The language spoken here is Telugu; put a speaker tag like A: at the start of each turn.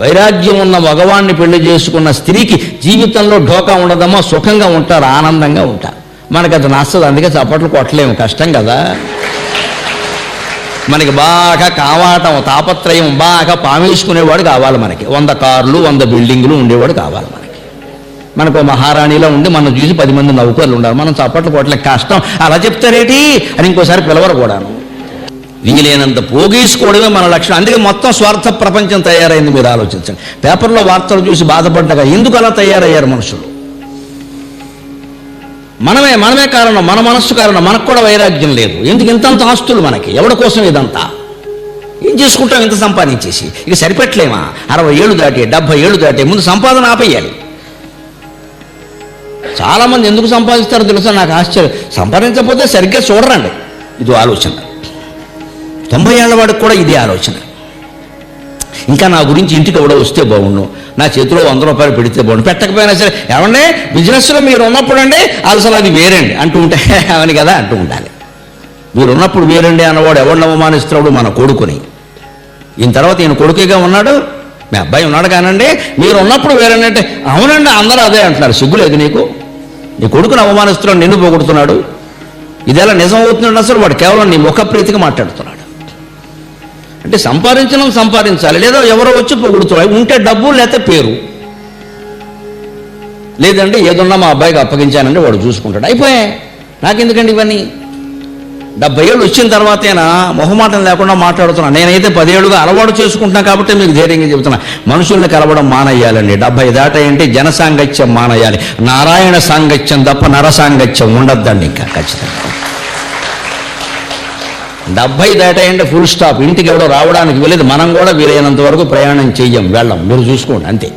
A: వైరాగ్యం ఉన్న మగవాణ్ణి పెళ్ళి చేసుకున్న స్త్రీకి జీవితంలో ఢోకా ఉండదమ్మా సుఖంగా ఉంటారు ఆనందంగా ఉంటారు. మనకి అది నచ్చదు అందుకే చప్పట్లు కొట్టలేము కష్టం కదా. మనకి బాగా కావాటం తాపత్రయం బాగా పామేసుకునేవాడు కావాలి మనకి. వంద కార్లు వంద బిల్డింగులు ఉండేవాడు కావాలి మనకి. మనకు మహారాణిలో ఉండి మనం చూసి పది మంది నౌకర్లు ఉండాలి. మనం చప్పట్లు కొట్టలే కష్టం. అలా చెప్తారేటి? అని ఇంకోసారి పిలవరు కూడాను. వీలైనంత పోగేసుకోవడమే మన లక్ష్యం అందుకే మొత్తం స్వార్థ ప్రపంచం తయారైంది మీరు ఆలోచించండి. పేపర్లో వార్తలు చూసి బాధపడ్డగా ఎందుకు అలా తయారయ్యారు మనుషులు? మనమే మనమే కారణం మన మనస్సు కారణం మనకు కూడా వైరాగ్యం లేదు. ఎందుకు ఇంతంత ఆస్తులు మనకి? ఎవడి కోసం ఇదంతా? ఏం చేసుకుంటాం ఇంత సంపాదించేసి? ఇక సరిపెట్టలేమా? అరవై ఏళ్ళు దాటి డెబ్బై ఏళ్ళు దాటి ముందు సంపాదన ఆపేయాలి. చాలామంది ఎందుకు సంపాదిస్తారో తెలుసా? నాకు ఆశ్చర్యం. సంపాదించకపోతే సరిగ్గా చూడరండి. ఇది ఆలోచన. తొంభై ఏళ్ళ వాడికి కూడా ఇదే ఆలోచన. ఇంకా నా గురించి ఇంటికి ఎవడో వస్తే బాగుండు. నా చేతిలో వంద రూపాయలు పెడితే బాగుండు. పెట్టకపోయినా సరే ఏమండి బిజినెస్లో మీరు ఉన్నప్పుడు అండి అసలు అది వేరండి అంటూ ఉంటే అవని కదా అంటూ ఉండాలి. మీరు ఉన్నప్పుడు వేరండి అన్నవాడు ఎవరిని అవమానిస్తున్నాడు? మన కొడుకుని. ఈయన తర్వాత ఈయన కొడుకుగా ఉన్నాడు మీ అబ్బాయి ఉన్నాడు కానండి మీరు ఉన్నప్పుడు వేరండి అంటే అవునండి అందరూ అదే అంటున్నారు. సిగ్గులేదు నీకు? నీ కొడుకుని అవమానిస్తున్నాడు నిన్ను పోగొడుతున్నాడు. ఇదేలా నిజం అవుతున్నాడు అసలు వాడు కేవలం నీ ముఖ ప్రీతిగా మాట్లాడుతున్నాడు. అంటే సంపాదించడం సంపాదించాలి. లేదా ఎవరో వచ్చి పొగుడుతున్నాడు ఉంటే డబ్బు లేకపోతే పేరు. లేదంటే ఏదన్నా మా అబ్బాయికి అప్పగించానంటే వాడు చూసుకుంటాడు. అయిపోయాయి. నాకెందుకండి ఇవన్నీ? డెబ్బై ఏళ్ళు వచ్చిన తర్వాతేనా మొహమాటం లేకుండా మాట్లాడుతున్నా. నేనైతే పదేళ్ళుగా అలవాటు చేసుకుంటున్నా కాబట్టి మీకు ధైర్యంగా చెబుతున్నా. మనుషుల్ని కలవడం మానేయాలండి. డెబ్బై దాటేయంటే జన సాంగత్యం మానేయాలి. నారాయణ సాంగత్యం తప్ప నర సాంగత్యం ఉండద్దండి ఇంకా ఖచ్చితంగా. డెబ్బై దాటాయంటే ఫుల్ స్టాప్ ఇంటికి ఎవడో రావడానికి వెళ్ళేది మనం కూడా వీలైనంత వరకు ప్రయాణం చెయ్యం వెళ్ళం. మీరు చూసుకోండి అంతే.